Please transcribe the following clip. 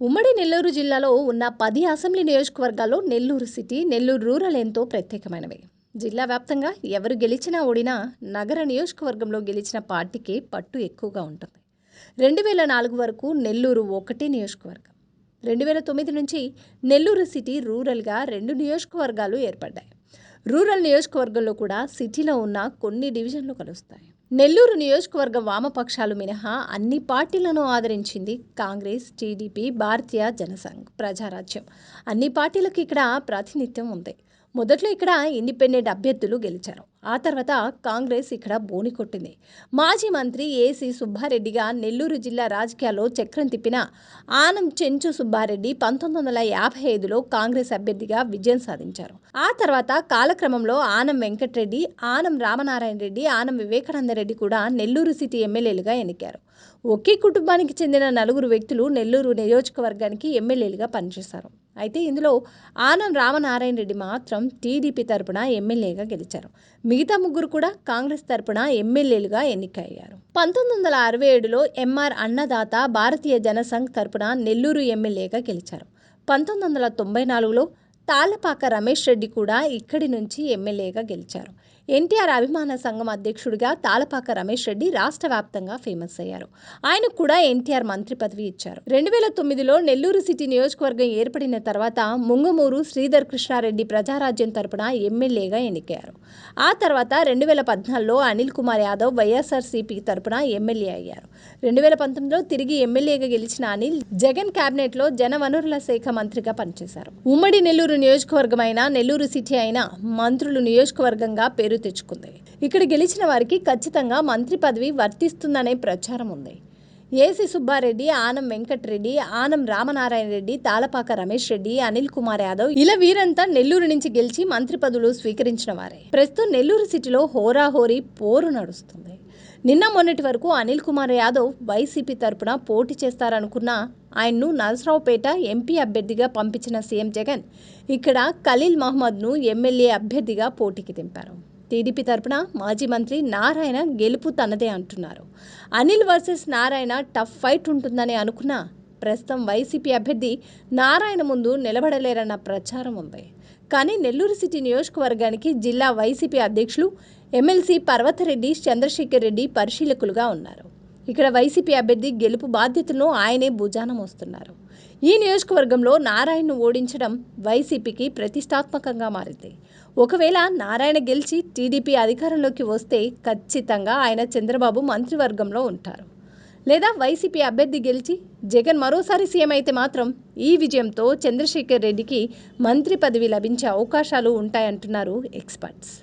ఉమ్మడి నెల్లూరు జిల్లాలో ఉన్న పది అసెంబ్లీ నియోజకవర్గాల్లో నెల్లూరు సిటీ నెల్లూరు రూరల్ ఎంతో ప్రత్యేకమైనవి. జిల్లా వ్యాప్తంగా ఎవరు గెలిచినా ఓడినా నగర నియోజకవర్గంలో గెలిచిన పార్టీకి పట్టు ఎక్కువగా ఉంటుంది. రెండు వేల నాలుగు వరకు నెల్లూరు ఒకటే నియోజకవర్గం. రెండు వేల తొమ్మిది నుంచి నెల్లూరు సిటీ రూరల్గా రెండు నియోజకవర్గాలు ఏర్పడ్డాయి. రూరల్ నియోజకవర్గంలో కూడా సిటీలో ఉన్న కొన్ని డివిజన్లు కలుస్తాయి. నెల్లూరు నియోజకవర్గ వామపక్షాలు మినహా అన్ని పార్టీలను ఆదరించింది కాంగ్రెస్ టీడీపీ భారతీయ జనసంఘ్ ప్రజారాజ్యం. అన్ని పార్టీలకు ఇక్కడ ప్రాతినిధ్యం ఉంది. మొదట్లో ఇక్కడ ఇండిపెండెంట్ అభ్యర్థులు గెలిచారు. ఆ తర్వాత కాంగ్రెస్ ఇక్కడ బోని కొట్టింది. మాజీ మంత్రి ఏసీ సుబ్బారెడ్డిగా నెల్లూరు జిల్లా రాజకీయాల్లో చక్రం తిప్పిన ఆనం చెంచు సుబ్బారెడ్డి పంతొమ్మిది వందల యాభై ఐదులో కాంగ్రెస్ అభ్యర్థిగా విజయం సాధించారు. ఆ తర్వాత కాలక్రమంలో ఆనం వెంకటరెడ్డి ఆనం రామనారాయణ రెడ్డి ఆనం వివేకానంద రెడ్డి కూడా నెల్లూరు సిటీ ఎమ్మెల్యేలుగా ఎన్నికారు. ఒకే కుటుంబానికి చెందిన నలుగురు వ్యక్తులు నెల్లూరు నియోజకవర్గానికి ఎమ్మెల్యేలుగా పనిచేశారు. అయితే ఇందులో ఆనం రామనారాయణ రెడ్డి మాత్రం టీడీపీ తరపున ఎమ్మెల్యేగా గెలిచారు. మిగతా ముగ్గురు కూడా కాంగ్రెస్ తరపున ఎమ్మెల్యేలుగా ఎన్నికయ్యారు. పంతొమ్మిది వందల అరవై ఏడులో ఎంఆర్ అన్నదాత భారతీయ జనసంఘ్ తరపున నెల్లూరు ఎమ్మెల్యేగా గెలిచారు. పంతొమ్మిది వందల తొంభై నాలుగులో తాళ్ళపాక రమేష్ రెడ్డి కూడా ఇక్కడి నుంచి ఎమ్మెల్యేగా గెలిచారు. ఎన్టీఆర్ అభిమాన సంఘం అధ్యక్షుడిగా తాళపాక రమేష్ రెడ్డి రాష్ట్ర వ్యాప్తంగా ఫేమస్ అయ్యారు. ఆయనకు కూడా ఎన్టీఆర్ మంత్రి పదవి ఇచ్చారు. రెండు వేల తొమ్మిదిలో నెల్లూరు సిటీ నియోజకవర్గం ఏర్పడిన తర్వాత ముంగమూరు శ్రీధర్ కృష్ణారెడ్డి ప్రజారాజ్యం తరపున ఎమ్మెల్యేగా ఎన్నికయ్యారు. ఆ తర్వాత రెండు వేల పద్నాలుగులో అనిల్ కుమార్ యాదవ్ వైఎస్ఆర్సీపీ తరపున ఎమ్మెల్యే అయ్యారు. రెండు వేల పంతొమ్మిదిలో తిరిగి ఎమ్మెల్యేగా గెలిచిన అనిల్ జగన్ కేబినెట్లో జనవనరుల శాఖ మంత్రిగా పనిచేశారు. ఉమ్మడి నెల్లూరు నియోజకవర్గమైన నెల్లూరు సిటీ అయిన మంత్రులు నియోజకవర్గంగా పేరు తెచ్చుకుంది. ఇక్కడ గెలిచిన వారికి ఖచ్చితంగా మంత్రి పదవి వర్తిస్తుందనే ప్రచారం ఉంది. ఏసీ సుబ్బారెడ్డి ఆనం వెంకటరెడ్డి ఆనం రామనారాయణ రెడ్డి తాళపాక రమేష్ రెడ్డి అనిల్ కుమార్ యాదవ్ ఇలా వీరంతా నెల్లూరు నుంచి గెలిచి మంత్రి పదవులు స్వీకరించిన వారే. ప్రస్తుతం నెల్లూరు సిటీలో హోరాహోరీ పోరు నడుస్తుంది. నిన్న మొన్నటి వరకు అనిల్ కుమార్ యాదవ్ వైసీపీ తరపున పోటీ చేస్తారనుకున్న ఆయన్ను నరసరావుపేట ఎంపీ అభ్యర్థిగా పంపించిన సీఎం జగన్ ఇక్కడ ఖలీల్ మహమ్మద్ను ఎమ్మెల్యే అభ్యర్థిగా పోటీకి దింపారు. టీడీపీ తరపున మాజీ మంత్రి నారాయణ గెలుపు తనదే అంటున్నారు. Anil versus Narayana tough fight ఉంటుందని అనుకున్న ప్రస్తుతం వైసీపీ అభ్యర్థి నారాయణ ముందు నిలబడలేరన్న ప్రచారం ఉంది. కానీ నెల్లూరు సిటీ నియోజకవర్గానికి జిల్లా వైసీపీ అధ్యక్షులు ఎమ్మెల్సీ పర్వతరెడ్డి చంద్రశేఖర్ రెడ్డి పరిశీలకులుగా ఉన్నారు. ఇక్కడ వైసీపీ అభ్యర్థి గెలుపు బాధ్యతలను ఆయనే భుజానం వస్తున్నారు ఈ నియోజకవర్గంలో నారాయణను ఓడించడం వైసీపీకి ప్రతిష్టాత్మకంగా మారింది. ఒకవేళ నారాయణ గెలిచి టీడీపీ అధికారంలోకి వస్తే ఖచ్చితంగా ఆయన చంద్రబాబు మంత్రివర్గంలో ఉంటారు. లేదా వైసీపీ అభ్యర్థి గెలిచి జగన్ మరోసారి సీఎం అయితే మాత్రం ఈ విజయంతో చంద్రశేఖర్ రెడ్డికి మంత్రి పదవి లభించే అవకాశాలు ఉంటాయంటున్నారు ఎక్స్పర్ట్స్.